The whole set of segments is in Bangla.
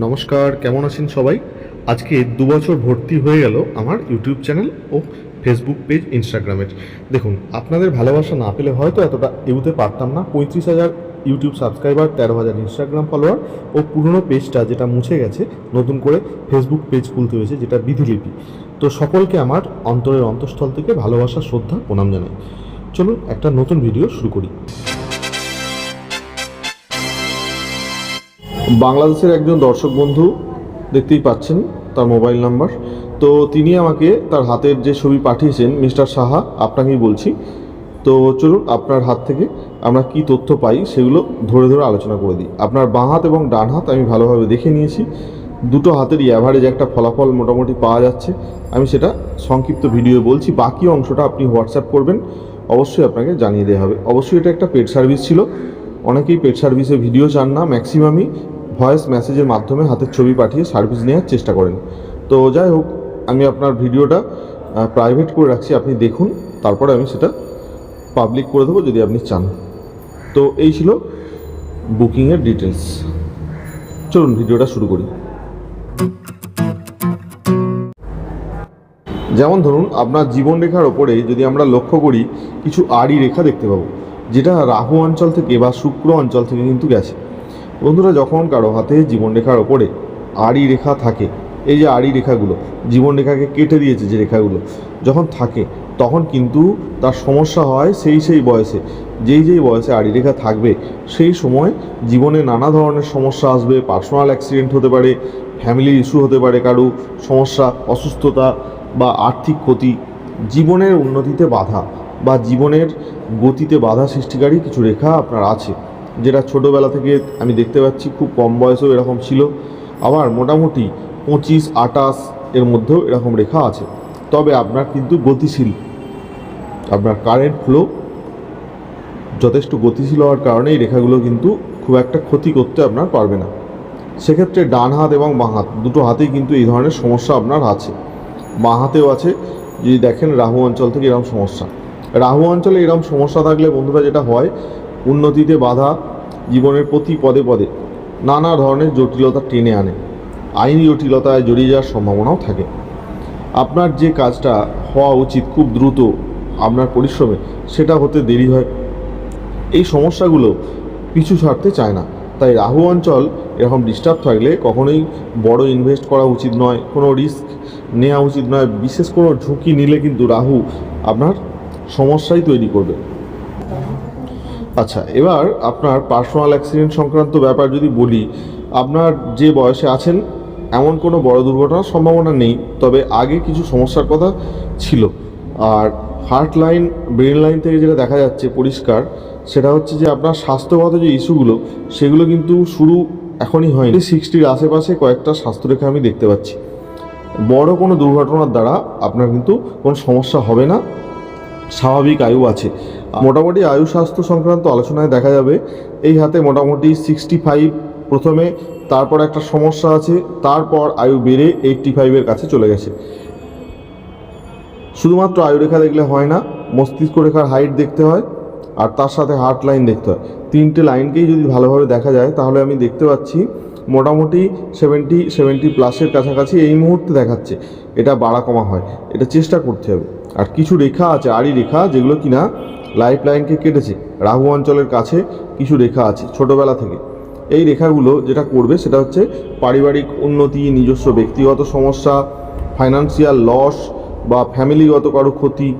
নমস্কার, কেমন আছেন সবাই? আজকে দু বছর ভর্তি হয়ে গেল আমার ইউটিউব চ্যানেল ও ফেসবুক পেজ ইনস্টাগ্রামের। দেখুন, আপনাদের ভালোবাসা না পেলে হয়তো এতটা এগুতে পারতাম না। পঁয়ত্রিশ হাজার ইউটিউব সাবস্ক্রাইবার, তেরো হাজার ইনস্টাগ্রাম ফলোয়ার ও পুরনো পেজটা যেটা মুছে গেছে, নতুন করে ফেসবুক পেজ খুলতে হয়েছে, যেটা বিধিলিপি। তো সকলকে আমার অন্তরের অন্তঃস্থল থেকে ভালোবাসা, শ্রদ্ধা, প্রণাম জানাই। চলুন একটা নতুন ভিডিও শুরু করি। বাংলাদেশের একজন দর্শক বন্ধু দেখতেই পাচ্ছেন তার মোবাইল নাম্বার। তো তিনি আমাকে তার হাতের যে ছবি পাঠিয়েছেন, মিস্টার সাহা, আপনাকেই বলছি। তো চলুন আপনার হাত থেকে আমরা কি তথ্য পাই সেগুলো ধরে ধরে আলোচনা করে দিই। আপনার বাঁ হাত এবং ডান হাত আমি ভালোভাবে দেখে নিয়েছি। দুটো হাতেরই অ্যাভারেজ একটা ফলাফল মোটামুটি পাওয়া যাচ্ছে। আমি সেটা সংক্ষিপ্ত ভিডিও বলছি। বাকি অংশটা আপনি হোয়াটসঅ্যাপ করবেন। অবশ্যই আপনাকে জানিয়ে দেওয়া হবে। অবশ্যই এটা একটা পেড সার্ভিস ছিল। অনেকেই পেড সার্ভিসে ভিডিও চান না ম্যাক্সিমামই ভয়েস মেসেজের মাধ্যমে হাতের ছবি পাঠিয়ে সার্ভিস নেওয়ার চেষ্টা করেন। তো যাই হোক, আমি আপনার ভিডিওটা প্রাইভেট করে রাখছি, আপনি দেখুন, তারপরে আমি সেটা পাবলিক করে দেবো যদি আপনি চান। তো এই ছিল বুকিংয়ের ডিটেলস চলুন ভিডিওটা শুরু করি। যেমন ধরুন, আপনার জীবন রেখার ওপরে যদি আমরা লক্ষ্য করি, কিছু আড়ি রেখা দেখতে পাবো। যেটা রাহু অঞ্চল থেকে বা শুক্র অঞ্চল থেকে কিন্তু গেছে। বন্ধুরা, যখন কারও হাতে জীবনরেখার ওপরে আড়ি রেখা থাকে, এই যে আড়ি রেখাগুলো, জীবনরেখাকে কেটে দিয়েছে যে রেখাগুলো, যখন থাকে, তখন কিন্তু তার সমস্যা হয় সেই সেই বয়সে। যেই যেই বয়সে আড়ি রেখা থাকবে, সেই সময় জীবনে নানা ধরনের সমস্যা আসবে পার্সোনাল অ্যাক্সিডেন্ট হতে পারে ফ্যামিলি ইস্যু হতে পারে, কারও সমস্যা, অসুস্থতা বা আর্থিক ক্ষতি, জীবনের উন্নতিতে বাধা। বা জীবনের গতিতে বাধা সৃষ্টিকারী কিছু রেখা আপনার আছে, যেটা ছোটোবেলা থেকে আমি দেখতে পাচ্ছি, খুব কম বয়সেও এরকম ছিল। আবার মোটামুটি পঁচিশ আটাশ এর মধ্যেও এরকম রেখা আছে। তবে আপনার কিন্তু গতিশীল। আপনার কারেন্ট ফ্লো যথেষ্ট গতিশীল হওয়ার কারণে এই রেখাগুলো কিন্তু খুব একটা ক্ষতি করতে আপনার পারবে না। সেক্ষেত্রে ডান হাত এবং বাঁ হাত, দুটো হাতেই কিন্তু এই ধরনের সমস্যা আপনার আছে। বাঁ হাতেও আছে, যদি দেখেন রাহু অঞ্চল থেকে এরকম সমস্যা। রাহু অঞ্চলে এরকম সমস্যা থাকলে বন্ধুরা যেটা হয়, উন্নতিতে বাধা জীবনের প্রতি পদে পদে নানা ধরনের জটিলতা টেনে আনে। আইনি জটিলতায় জড়িয়ে যাওয়ার সম্ভাবনাও থাকে। আপনার যে কাজটা হওয়া উচিত খুব দ্রুত আপনার পরিশ্রমে, সেটা হতে দেরি হয়। এই সমস্যাগুলো পিছু ছাড়তে চায় না। তাই রাহু অঞ্চল এরকম ডিস্টার্ব থাকলে কখনোই বড় ইনভেস্ট করা উচিত নয়। কোনো রিস্ক নেওয়া উচিত নয়। বিশেষ কোনো ঝুঁকি নিলে কিন্তু রাহু আপনার সমস্যাই তৈরি করবে। আচ্ছা এবার আপনার পার্সোনাল অ্যাক্সিডেন্ট সংক্রান্ত ব্যাপার যদি বলি, আপনার যে বয়সে আছেন, এমন কোনো বড় দুর্ঘটনার সম্ভাবনা নেই, তবে আগে কিছু সমস্যার কথা ছিল। আর হার্ট লাইন ব্রেন লাইন থেকে যেটা দেখা যাচ্ছে পরিষ্কার, সেটা হচ্ছে যে আপনার স্বাস্থ্যগত যে ইস্যুগুলো সেগুলো কিন্তু শুরু এখনই হয়নি। সিক্সটির আশেপাশে কয়েকটা স্বাস্থ্যরেখা আমি দেখতে পাচ্ছি। বড় কোনো দুর্ঘটনার দ্বারা আপনার কিন্তু কোনো সমস্যা হবে না। স্বাভাবিক আয়ু আছে। মোটামুটি আয়ু স্বাস্থ্য সংক্রান্ত আলোচনায় দেখা যাবে, এই হাতে মোটামুটি সিক্সটি ফাইভ প্রথমে, তারপর একটা সমস্যা আছে, তারপর আয়ু বেড়ে এইটটি ফাইভের কাছে চলে গেছে। শুধুমাত্র আয়ু রেখা দেখলে হয় না, মস্তিষ্ক রেখার হাইট দেখতে হয়, আর তার সাথে হার্ট লাইন দেখতে হয়। তিনটে লাইনকেই যদি ভালোভাবে দেখা যায়, তাহলে আমি দেখতে পাচ্ছি মোটামুটি সেভেন্টি সেভেন্টি প্লাসের কাছাকাছি এই মুহূর্তে দেখাচ্ছে। এটা বাড়া কমা হয়। এটা চেষ্টা করতে হবে। আর কিছু রেখা আছে, আড়ি রেখা, যেগুলো কিনা লাইফ লাইনকে কেটেছে। রাহু অঞ্চলের কাছে কিছু রেখা আছে, ছোটোবেলা থেকে। এই রেখাগুলো যেটা করবে, সেটা হচ্ছে পারিবারিক উন্নতি, নিজস্ব ব্যক্তিগত সমস্যা ফাইনান্সিয়াল লস বা ফ্যামিলিগত কারও ক্ষতি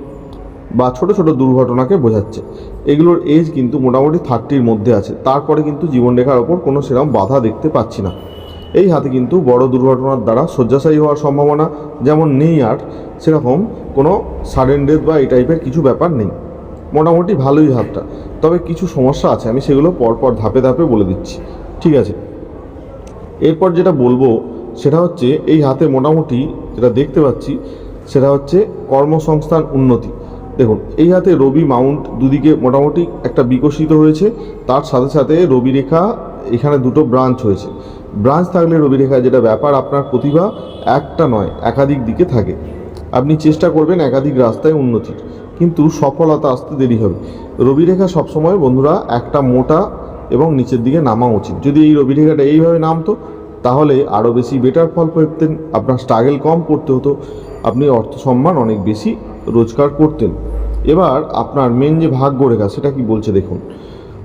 বা ছোট ছোট দুর্ঘটনাকে বোঝাচ্ছে। এগুলোর এজ কিন্তু মোটামুটি থার্টির মধ্যে আছে। তারপরে কিন্তু জীবনরেখার ওপর কোনো সেরকম বাধা দেখতে পাচ্ছি না। এই হাতে কিন্তু বড় দুর্ঘটনার দ্বারা শয্যাশায়ী হওয়ার সম্ভাবনা যেমন নেই আর সেরকম কোনো সাডেন ডেথ বা এই টাইপের কিছু ব্যাপার নেই। মোটামুটি ভালোই হাতটা তবে কিছু সমস্যা আছে, আমি সেগুলো পরপর ধাপে ধাপে বলে দিচ্ছি। ঠিক আছে? এরপর যেটা বলব, সেটা হচ্ছে এই হাতে মোটামুটি যেটা দেখতে পাচ্ছি, সেটা হচ্ছে কর্মসংস্থান উন্নতি। দেখুন, এই হাতে রবি মাউন্ট দুদিকে মোটামুটি একটা বিকশিত হয়েছে। তার সাথে সাথে রবি রেখা, এখানে দুটো ব্রাঞ্চ হয়েছে। ব্রাঞ্চ থাকলে রবি রেখা যেটা ব্যাপার, আপনার প্রতিভা একটা নয়, একাধিক দিকে থাকে। আপনি চেষ্টা করবেন একাধিক রাস্তায় উন্নতির। কিন্তু সফলতা আসতে দেরি হবে। রবি রেখা সবসময়, বন্ধুরা, একটা মোটা এবং নিচের দিকে নামা উচিত। যদি এই রবি রেখাটা এইভাবে নামতো, তাহলে আরও বেশি বেটার ফল পেতেন। আপনার স্ট্রাগেল কম করতে হতো। আপনি অর্থ সম্মান অনেক বেশি রোজগার করতেন। এবার আপনার মেন যে ভাগ্যরেখা, সেটা কি বলছে দেখুন।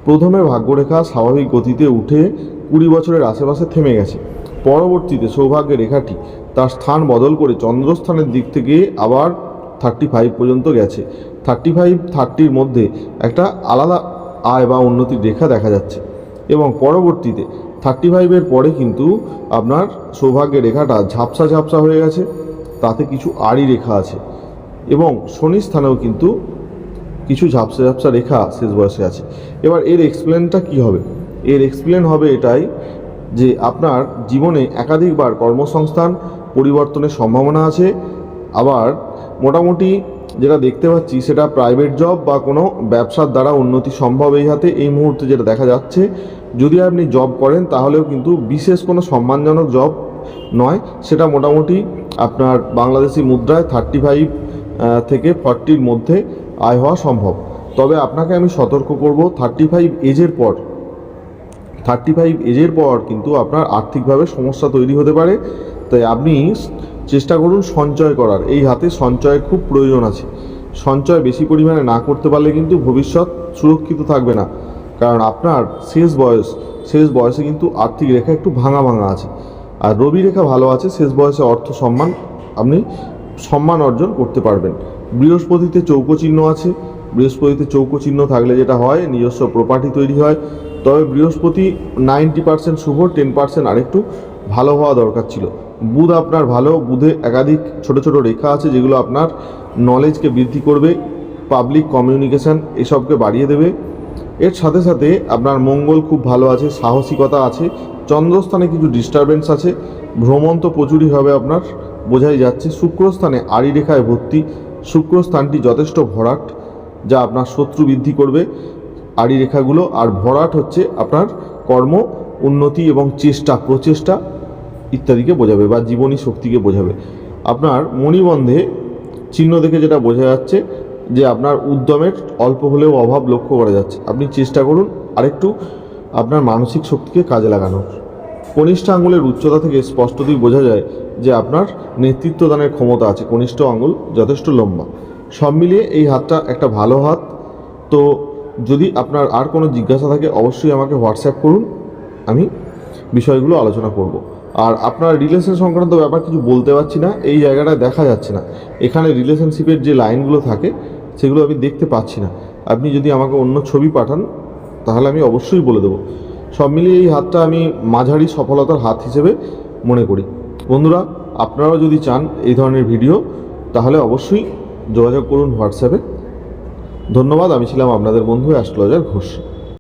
প্রথমে ভাগ্যরেখা স্বাভাবিক গতিতে উঠে কুড়ি বছরের আশেপাশে থেমে গেছে। পরবর্তীতে সৌভাগ্যের রেখাটি তার স্থান বদল করে চন্দ্রস্থানের দিক থেকে আবার থার্টি ফাইভ পর্যন্ত গেছে। থার্টি ফাইভ থার্টির মধ্যে একটা আলাদা আয় বা উন্নতির রেখা দেখা যাচ্ছে। এবং পরবর্তীতে থার্টি ফাইভের পরে কিন্তু আপনার সৌভাগ্যের রেখাটা ঝাপসা ঝাপসা হয়ে গেছে। তাতে কিছু আড়ি রেখা আছে। এবং শনি স্থানেও কিন্তু কিছু ঝাপসা ঝাপসা রেখা শেষ বয়সে আছে। এবার এর এক্সপ্লেনটা কি হবে? এর এক্সপ্লেন হবে এটাই যে আপনার জীবনে একাধিকবার কর্মসংস্থান, পরিবর্তনের সম্ভাবনা আছে। আবার মোটামুটি যেটা দেখতে পাচ্ছি, সেটা প্রাইভেট জব বা কোনো ব্যবসার দ্বারা উন্নতি সম্ভব এই হাতে। এই মুহূর্তে যেটা দেখা যাচ্ছে, যদি আপনি জব করেন, তাহলেও কিন্তু বিশেষ কোনো সম্মানজনক জব নয়। সেটা মোটামুটি আপনার বাংলাদেশি মুদ্রায় থার্টি ফাইভ থেকে ফর্টির মধ্যে আয় হওয়া সম্ভব। তবে আপনাকে আমি সতর্ক করব থার্টি ফাইভ এজের পর থার্টি ফাইভ এজের পর কিন্তু আপনার আর্থিকভাবে সমস্যা তৈরি হতে পারে। তাই আপনি চেষ্টা করুন সঞ্চয় করার। এই হাতে সঞ্চয়ের খুব প্রয়োজন আছে। সঞ্চয় বেশি পরিমাণে না করতে পারলে কিন্তু ভবিষ্যৎ সুরক্ষিত থাকবে না। কারণ আপনার শেষ বয়স, শেষ বয়সে কিন্তু আর্থিক রেখা একটু ভাঙা ভাঙা আছে। আর রবি রেখা ভালো আছে, শেষ বয়সে অর্থ সম্মান আপনি সম্মান অর্জন করতে পারবেন। বৃহস্পতিতে চৌকো চিহ্ন আছে। বৃহস্পতিতে চৌকো চিহ্ন থাকলে যেটা হয়, নিজস্ব প্রপার্টি তৈরি হয়। তবে বৃহস্পতি নাইনটি পার্সেন্ট শুভ, টেন পার্সেন্ট আরেকটু ভালো হওয়া দরকার ছিল। বুধ আপনার ভালো, বুধে একাধিক ছোট ছোট রেখা আছে যেগুলো আপনার নলেজকে বৃদ্ধি করবে পাবলিক কমিউনিকেশান এসবকে বাড়িয়ে দেবে। এর সাথে সাথে আপনার মঙ্গল খুব ভালো আছে, সাহসিকতা আছে, চন্দ্রস্থানে কিছু ডিস্টারবেন্স আছে, ভ্রমণ তো প্রচুরই হবে আপনার। বোঝাই যাচ্ছে শুক্রস্থানে আড়ি রেখায় ভর্তি। শুক্রস্থানটি যথেষ্ট ভরাট, যা আপনার শত্রু বৃদ্ধি করবে। আড়ি রেখাগুলো আর ভরাট হচ্ছে আপনার কর্ম, উন্নতি এবং চেষ্টা, প্রচেষ্টা ইত্যাদিকে বোঝাবে বা জীবনী শক্তিকে বোঝাবে। আপনার মণিবন্ধে চিহ্ন দেখে যেটা বোঝা যাচ্ছে যে আপনার উদ্যমের অল্প হলেও অভাব লক্ষ্য করা যাচ্ছে। আপনি চেষ্টা করুন আরেকটু আপনার মানসিক শক্তিকে কাজে লাগানোর। কনিষ্ঠ আঙুলের উচ্চতা থেকে স্পষ্টতই বোঝা যায় যে আপনার নেতৃত্ব দানের ক্ষমতা আছে, কনিষ্ঠ আঙুল যথেষ্ট লম্বা। সব মিলিয়ে এই হাতটা একটা ভালো হাত। তো যদি আপনার আর কোনো জিজ্ঞাসা থাকে, অবশ্যই আমাকে হোয়াটসঅ্যাপ করুন। আমি বিষয়গুলো আলোচনা করব। আর আপনার রিলেশন সংক্রান্ত ব্যাপার কিছু বলতে পারছি না, এই জায়গাটায় দেখা যাচ্ছে না। এখানে রিলেশনশিপের যে লাইনগুলো থাকে, সেগুলো আমি দেখতে পাচ্ছি না। আপনি যদি আমাকে অন্য ছবি পাঠান, তাহলে আমি অবশ্যই বলে দেবো। সব মিলিয়ে এই হাতটা আমি মাঝারি সফলতার হাত হিসেবে মনে করি। বন্ধুরা, আপনারাও যদি চান এই ধরনের ভিডিও, তাহলে অবশ্যই যোগাযোগ করুন হোয়াটসঅ্যাপে। ধন্যবাদ, আমি ছিলাম আপনাদের বন্ধু অ্যাস্ট্রোলজার ঘোষ।